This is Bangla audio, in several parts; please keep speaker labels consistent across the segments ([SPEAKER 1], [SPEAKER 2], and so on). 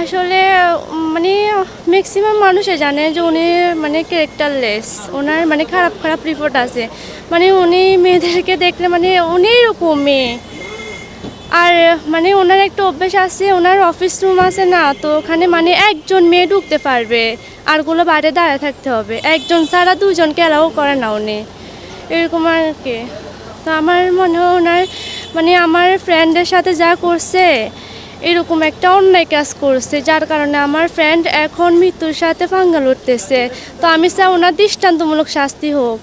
[SPEAKER 1] আসলে মানে ম্যাক্সিমাম মানুষে জানে যে উনি মানে ক্যারেক্টারলেস ওনার মানে খারাপ খারাপ রিপোর্ট আছে। মানে উনি মেয়েদেরকে দেখলে মানে উনি এরকম মেয়ে। আর মানে ওনার একটা অভ্যাস আছে ওনার অফিস রুম আছে না, তো ওখানে মানে একজন মেয়ে ঢুকতে পারবে। আরগুলো বাইরে দাঁড়িয়ে থাকতে হবে। একজন ছাড়া দুজনকে অ্যালাউ করে না উনি। এরকম আর কি। তো আমার মনে হয় ওনার মানে আমার ফ্রেন্ডের সাথে যা করছে এরকম একটা অন্যায় কাজ করছে যার কারণে আমার ফ্রেন্ড এখন মৃত্যুর সাথে ফাঙ্গাল উঠতেছে তো আমি চাই ওনার দৃষ্টান্তমূলক শাস্তি হোক।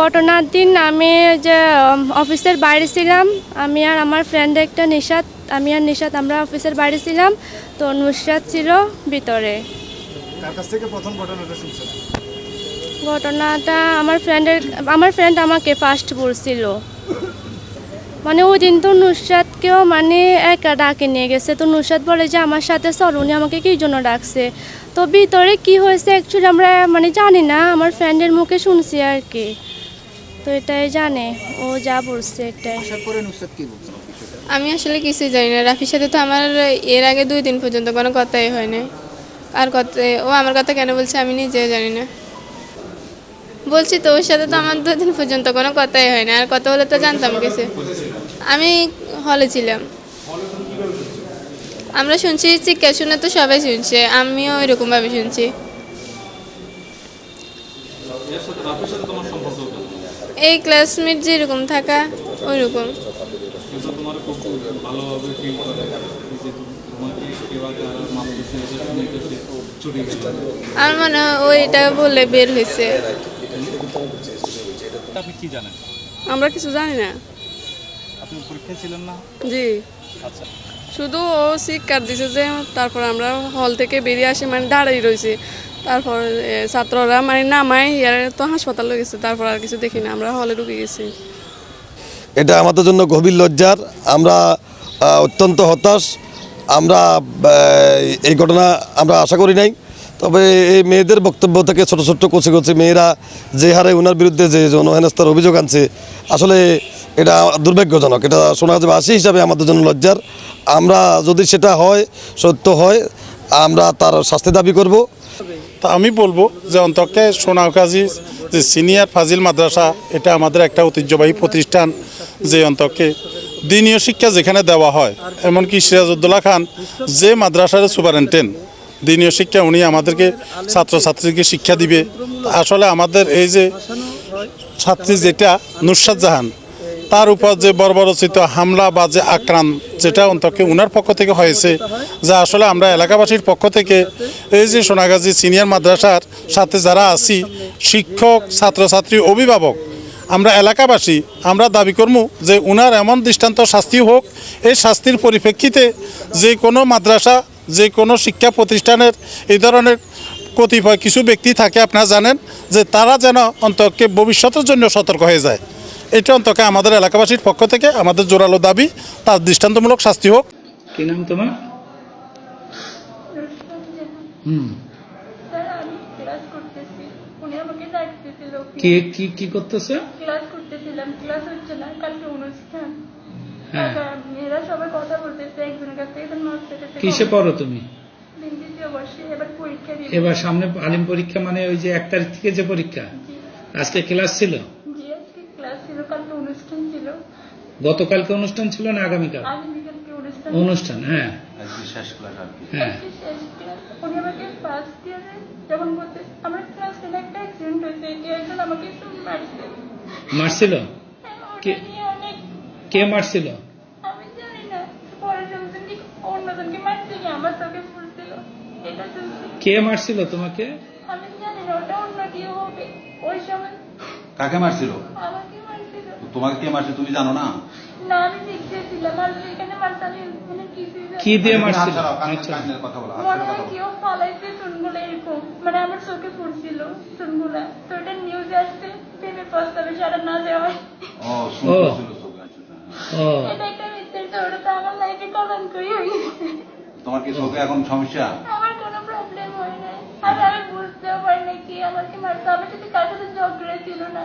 [SPEAKER 1] ঘটনার দিন আমি যে অফিসের বাইরে ছিলাম আমি আর আমার ফ্রেন্ড একটা নিশাত আমি আর নিশাত আমরা অফিসের বাইরে ছিলাম তো নুসরাত ছিল ভিতরে।
[SPEAKER 2] ঘটনাটা
[SPEAKER 1] আমার ফ্রেন্ডের আমার ফ্রেন্ড আমাকে ফার্স্ট বলছিল। মানে ওই দিন তো নুসরাতকেও মানে একা ডাকে নিয়ে গেছে। তো নুসরাত বলে যে আমার সাথে চল উনি আমাকে কী জন্য ডাকছে? তো ভিতরে কি হয়েছে অ্যাকচুয়ালি আমরা মানে জানি না আমার ফ্রেন্ডের মুখে শুনছি আর কি। তো এটাই জানে ও যা বলছে এটাই।
[SPEAKER 3] আমি আসলে কিছুই জানি না। রাফির সাথে তো আমার এর আগে দুই দিন পর্যন্ত কোনো কথাই হয় না আর কথা ও আমার কথা কেন বলছে আমি নিজে জানি না। বলছি তো ওর সাথে তো আমার দুই দিন পর্যন্ত কোনো কথাই হয় না আর কথা হলে তো জানতাম কিছু। আমি হলে ছিলাম। আমরা শুনছি চিৎকার শুনে তো সবাই শুনছে আমিও এরকমভাবে শুনছি। এই ক্লাসমেট যেরকম থাকা ওইরকম।
[SPEAKER 4] ছুটে গেল
[SPEAKER 3] আমার মনে হয় ও এটা বলে বের হয়েছে।
[SPEAKER 4] আপনি কি জানেন?
[SPEAKER 5] আমরা কিছু জানি না।
[SPEAKER 4] আপনি পরীক্ষায় ছিলেন না?
[SPEAKER 5] জি।
[SPEAKER 4] আচ্ছা।
[SPEAKER 5] শুধু ও শিক্ষার দিছে যে তারপর আমরা হল থেকে বেরিয়ে আসি মানে দাঁড়িয়ে রয়েছি তারপর ছাত্ররা মানে নামায় ইয়ার তো হাসপাতালে গেছে তারপর আর কিছু দেখি না আমরা হলে ঢুকে গেছি।
[SPEAKER 6] এটা আমাদের জন্য গভীর লজ্জার। আমরা অত্যন্ত হতাশ। আমরা এই ঘটনা আমরা আশা করি নাই। তবে এই মেয়েদের বক্তব্য থেকে ছোট ছোট কচি কচি মেয়েরা যে হারে ওনার বিরুদ্ধে যে যৌনহেনস্থার অভিযোগ আনছে আসলে এটা দুর্ভাগ্যজনক। এটা সমাজবাসী হিসাবে আমাদের জন্য লজ্জার। আমরা যদি সেটা হয়, সত্য হয়, আমরা তার শাস্তি দাবি করব।
[SPEAKER 7] তা আমি বলব যে অন্তকে সোনাকাজি যে সিনিয়র ফাজিল মাদ্রাসা, এটা আমাদের একটা ঐতিহ্যবাহী প্রতিষ্ঠান, যে অন্তকে দিনীয় শিক্ষা যেখানে দেওয়া হয়, এমনকি সিরাজউদ্দৌলা খান, যে মাদ্রাসার সুপারেন্টেন্ট, দিনীয় শিক্ষা উনি আমাদেরকে ছাত্রছাত্রীকে শিক্ষা দিবে। আসলে আমাদের এই যে ছাত্রী যেটা, নুসরাত জাহান তার উপর যে বর্বরচিত হামলা বা যে আক্রান্ত, যেটা অন্তকে উনার পক্ষ থেকে হয়েছে, যা আসলে আমরা এলাকাবাসীর পক্ষ থেকে এই যে সোনাগাজী সিনিয়র মাদ্রাসার সাথে যারা আছি, শিক্ষক, ছাত্রছাত্রী, অভিভাবক, আমরা এলাকাবাসী, আমরা দাবি করব যে উনার এমন দৃষ্টান্ত শাস্তি হোক, এই শাস্তির পরিপ্রেক্ষিতে যে কোনো মাদ্রাসা, যে কোনো শিক্ষা প্রতিষ্ঠানের এই ধরনের কতিপয় কিছু ব্যক্তি থাকে, আপনারা জানেন যে তারা যেন অন্তকে ভবিষ্যতের জন্য সতর্ক হয়ে যায়। এটা অন্তকে আমাদের এলাকাবাসীর পক্ষ থেকে আমাদের জোরালো দাবি। তার দৃষ্টান্তমূলক শাস্তি হোক।
[SPEAKER 8] কি নাম তোমার? হুম।
[SPEAKER 1] স্যার আমি ক্লাস করতেছি। উনি আমাকে ডাকতেছিল
[SPEAKER 8] কি? কি কি করতেছে?
[SPEAKER 1] ক্লাস করতেছিলাম। ক্লাস হচ্ছে না কালকে অনুষ্ঠান।
[SPEAKER 8] হ্যাঁ।
[SPEAKER 1] মেয়েরা সবাই কথা বলতেছে একজনের কাছ থেকে
[SPEAKER 8] কিসে পড়ো তুমি?
[SPEAKER 1] এবার
[SPEAKER 8] সামনে আলিম পরীক্ষা মানে ওই যে এক তারিখ থেকে যে পরীক্ষা? আজকে ক্লাস ছিল
[SPEAKER 1] জি আজকে ক্লাস ছিল কালকে অনুষ্ঠান ছিল
[SPEAKER 8] গতকালকে অনুষ্ঠান ছিল না আগামীকাল?
[SPEAKER 1] অনুষ্ঠান।
[SPEAKER 8] অনুষ্ঠান হ্যাঁ। হ্যাঁ। মারছিল?
[SPEAKER 1] হ্যাঁ,
[SPEAKER 8] কে-
[SPEAKER 1] নিয়ে
[SPEAKER 8] মারছিল?
[SPEAKER 1] কি
[SPEAKER 8] মারছিল তোমাকে?
[SPEAKER 9] কাকে মারছিল? তোমাকে কে মারছে তুমি জানো না?
[SPEAKER 1] না আমি দেখতে ছিলাম আর এখানে মারতে মানে কিছুই
[SPEAKER 8] কি দিয়ে আচ্ছা
[SPEAKER 9] কানের কথা বলো,
[SPEAKER 1] মনে হয় কেউ ফালাইছে চুনগুলো এরকম। মানে আমার চোখে ফুটছিল চুনগুলা। তো এটা নিউজে প্রস্তাবে সারা না
[SPEAKER 9] ও, চোখে, আচ্ছা, আচ্ছা, হ্যাঁ।
[SPEAKER 8] ও।
[SPEAKER 1] এটা একটা মিথ্যের তো ওটা তো আমার লাইফে কলঙ্কই হয়ে গেছে
[SPEAKER 9] তোমার কি চোখে এখন সমস্যা?
[SPEAKER 1] আমার কোনো প্রবলেম হয় না আর আমি বুঝতেও পারি না কি আমাকে মারতো। আমার সাথে কার সাথে ঝগড়া ছিল না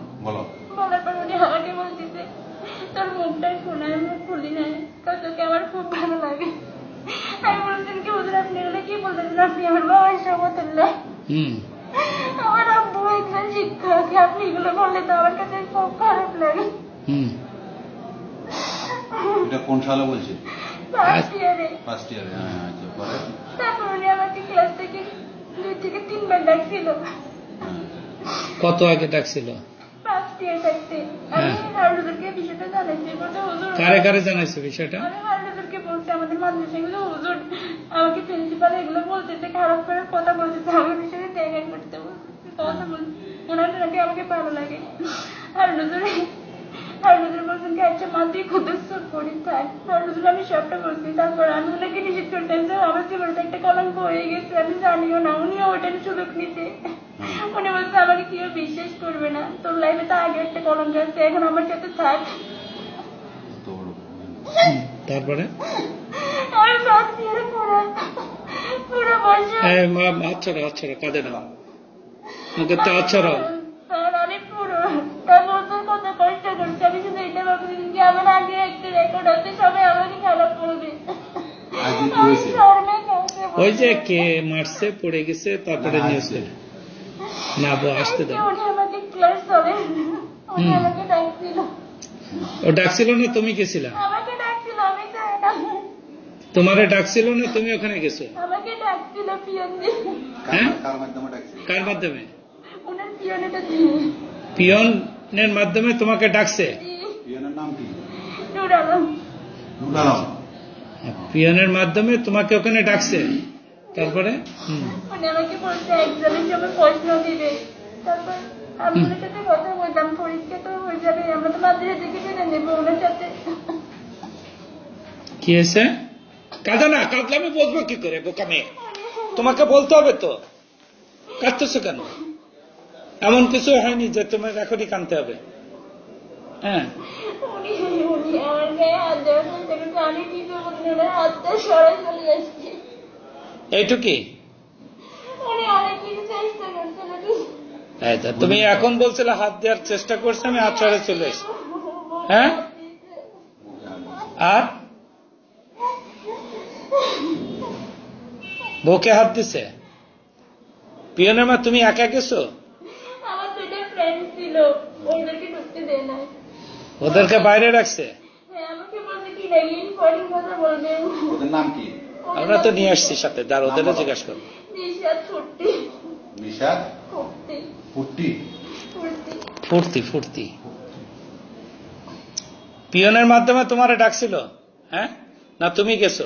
[SPEAKER 1] আমার আব্বু একজন শিক্ষক আপনি এগুলো বললে তো আমার কাছে খুব খারাপ লাগে।
[SPEAKER 9] এটা কোন সালে বলছে?
[SPEAKER 1] ফার্স্ট ইয়ারে
[SPEAKER 9] ফার্স্ট ইয়ারে হ্যাঁ আচ্ছা পরে?
[SPEAKER 1] তারপর উনি আমাকে ক্লাস থেকে দুই থেকে তিনবার ডাকছিল।
[SPEAKER 9] হ্যাঁ।
[SPEAKER 8] কত আগে ডাকছিল? কারে কারে জানাইছো বিষয়টা?
[SPEAKER 1] আমি আমাদের মাদ্রাসাগুলো হুজুর আমাকে প্রিন্সিপাল এগুলো বলতেছে খারাপ করে কথা বলতেছে আমার বিষয়ে দেখা করতে কথা বলছি ওনার নাকি আমাকে ভালো লাগে। আর হুজুর আর হুজুর বলছেন কি আচ্ছা মা তুই খুদস্ত করি থাক আর হুজুর আমি সবটা বলছি তারপর আমি ওনাকে নিষেধ করতেন যে আমার জীবনটা একটা কলঙ্ক হয়ে গেছে আমি জানিও না উনিও ওটার সুযোগ নিতে। উনি বলছে আমাকে কেউ বিশ্বাস করবে না। তোর লাইফে তো আগে একটা কলঙ্ক আছে এখন আমার সাথে থাক।
[SPEAKER 8] তারপরে?
[SPEAKER 1] পুরো। পুরো
[SPEAKER 8] মা কাঁদে না। ওকে তো ওই যে কে মারছে পড়ে গেছে তারপরে নিউজ
[SPEAKER 9] আসছে।
[SPEAKER 8] না বো আসতে দাও। ও ডাকছিল না তুমি গেছিলা?
[SPEAKER 1] আমাকে ডাকছিল না
[SPEAKER 8] তোমারে ডাকছিল না তুমি ওখানে গেছো? হ্যাঁ?
[SPEAKER 9] কার- মাধ্যমে
[SPEAKER 8] পিয়নের মাধ্যমে তোমাকে ডাকছে?
[SPEAKER 9] পিয়নের
[SPEAKER 8] মাধ্যমে তোমাকে ওখানে ডাকছে? তারপরে?
[SPEAKER 1] উনি আমাকে বলছে এক্সামের সময় প্রশ্ন দিবে। তারপর আমি ওনার সাথে কথা বললাম পরীক্ষা তো হয়ে যাবে আমরা তো মাদ্রাসা থেকে জেনে নেব ওনার সাথে।
[SPEAKER 8] কি হয়েছে? কাঁদো না কাঁদলে আমি বলব কি করে বোকা মেয়ে? তোমাকে বলতে হবে তো। কাঁদতেছো কেন? এমন কিছু হয়নি যে তোমার এখনই কানতে হবে। হ্যাঁ।
[SPEAKER 1] উনি উনি আমার গায়ে হাত দেওয়ার আমি কি করব ওনার হাতটা সরাই চলে যাচ্ছে
[SPEAKER 8] এইটুকি তো, তুমি এখন বলছিলে হাত দেওয়ার চেষ্টা করছে আমি হাত ছাড়ে চলে এসেছি। হ্যাঁ? আর? বউকে হাত দিছে? পিয়নের মা তুমি একা গেছো?
[SPEAKER 1] আমার দুইটা ফ্রেন্ড ছিল ওদেরকে
[SPEAKER 8] বাইরে রাখছে?
[SPEAKER 1] হ্যাঁ
[SPEAKER 9] নাম কি?
[SPEAKER 8] আমরা তো নিয়ে আসছি সাথে দাঁড় ওদেরও জিজ্ঞাসা করো।
[SPEAKER 1] নিশাদ ছুটি।
[SPEAKER 9] নিশাদ
[SPEAKER 1] ফুটতি
[SPEAKER 9] পুট্টি
[SPEAKER 1] ফুটতি
[SPEAKER 8] ফুর্তি ফুর্তি। পিয়নের মাধ্যমে তোমারে ডাকছিল হ্যাঁ? না তুমি গেছো?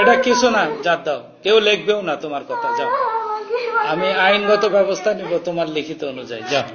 [SPEAKER 8] এটা কিছু না যার দাও। কেউ লিখবেও না তোমার কথা যাও। আমি আইনগত ব্যবস্থা নিব তোমার লিখিত অনুযায়ী যাও।